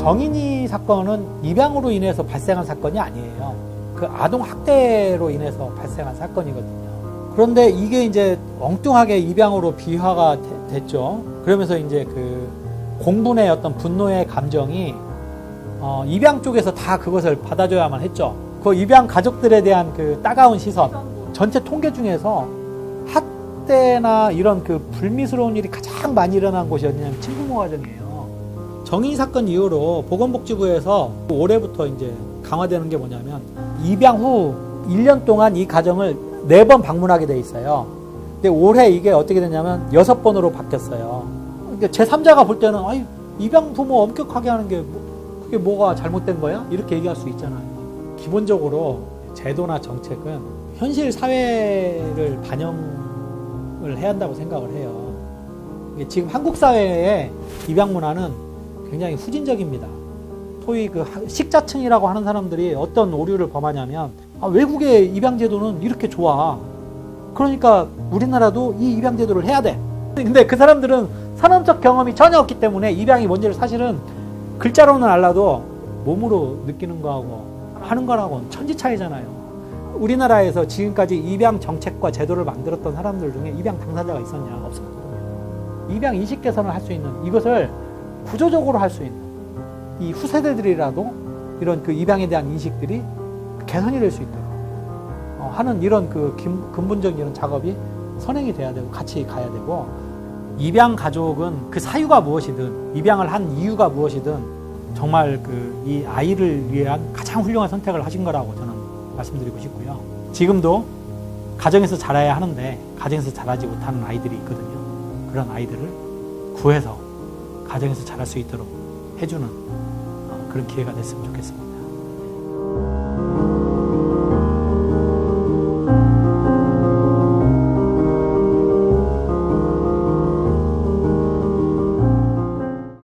정인이 사건은 입양으로 인해서 발생한 사건이 아니에요. 그 아동 학대로 인해서 발생한 사건이거든요. 그런데 이게 이제 엉뚱하게 입양으로 비화가 되- 됐죠. 그러면서 이제 그 공분의 어떤 분노의 감정이 어, 입양 쪽에서 다 그것을 받아줘야만 했죠. 그 입양 가족들에 대한 그 따가운 시선, 전체 통계 중에서 학대나 이런 그 불미스러운 일이 가장 많이 일어난 곳이 어디냐면 친부모 가정이에요. 정의 사건 이후로 보건복지부에서 올해부터 이제 강화되는 게 뭐냐면 입양 후 1년 동안 이 가정을 4번 방문하게 돼 있어요. 근데 올해 이게 어떻게 됐냐면 6번으로 바뀌었어요. 그러니까 제3자가 볼 때는 아이 입양 부모 엄격하게 하는 게 뭐- 그게 뭐가 잘못된 거야? 이렇게 얘기할 수 있잖아요. 기본적으로 제도나 정책은 현실 사회를 반영을 해야 한다고 생각을 해요. 지금 한국 사회의 입양 문화는 굉장히 후진적입니다. 소위 그 하- 식자층이라고 하는 사람들이 어떤 오류를 범하냐면 아, 외국의 입양 제도는 이렇게 좋아. 그러니까 우리나라도 이 입양 제도를 해야 돼. 근데 그 사람들은 산업적 경험이 전혀 없기 때문에 입양이 뭔지를 사실은 글자로는 알아도 몸으로 느끼는 거하고 하는 거하고는 천지 차이잖아요. 우리나라에서 지금까지 입양 정책과 제도를 만들었던 사람들 중에 입양 당사자가 있었냐? 없었거든요. 입양 인식 개선을 할 수 있는 이것을 구조적으로 할 수 있는 이 후세대들이라도 이런 그 입양에 대한 인식들이 개선이 될 수 있도록 어, 하는 이런 그 근본적인 이런 작업이 선행이 돼야 되고 같이 가야 되고 입양 가족은 그 사유가 무엇이든 입양을 한 이유가 무엇이든 정말 그 이 아이를 위한 가장 훌륭한 선택을 하신 거라고 저는 말씀드리고 싶고요. 지금도 가정에서 자라야 하는데 가정에서 자라지 못하는 아이들이 있거든요. 그런 아이들을 구해서 가정에서 자랄 수 있도록 해주는 어, 그런 기회가 됐으면 좋겠습니다.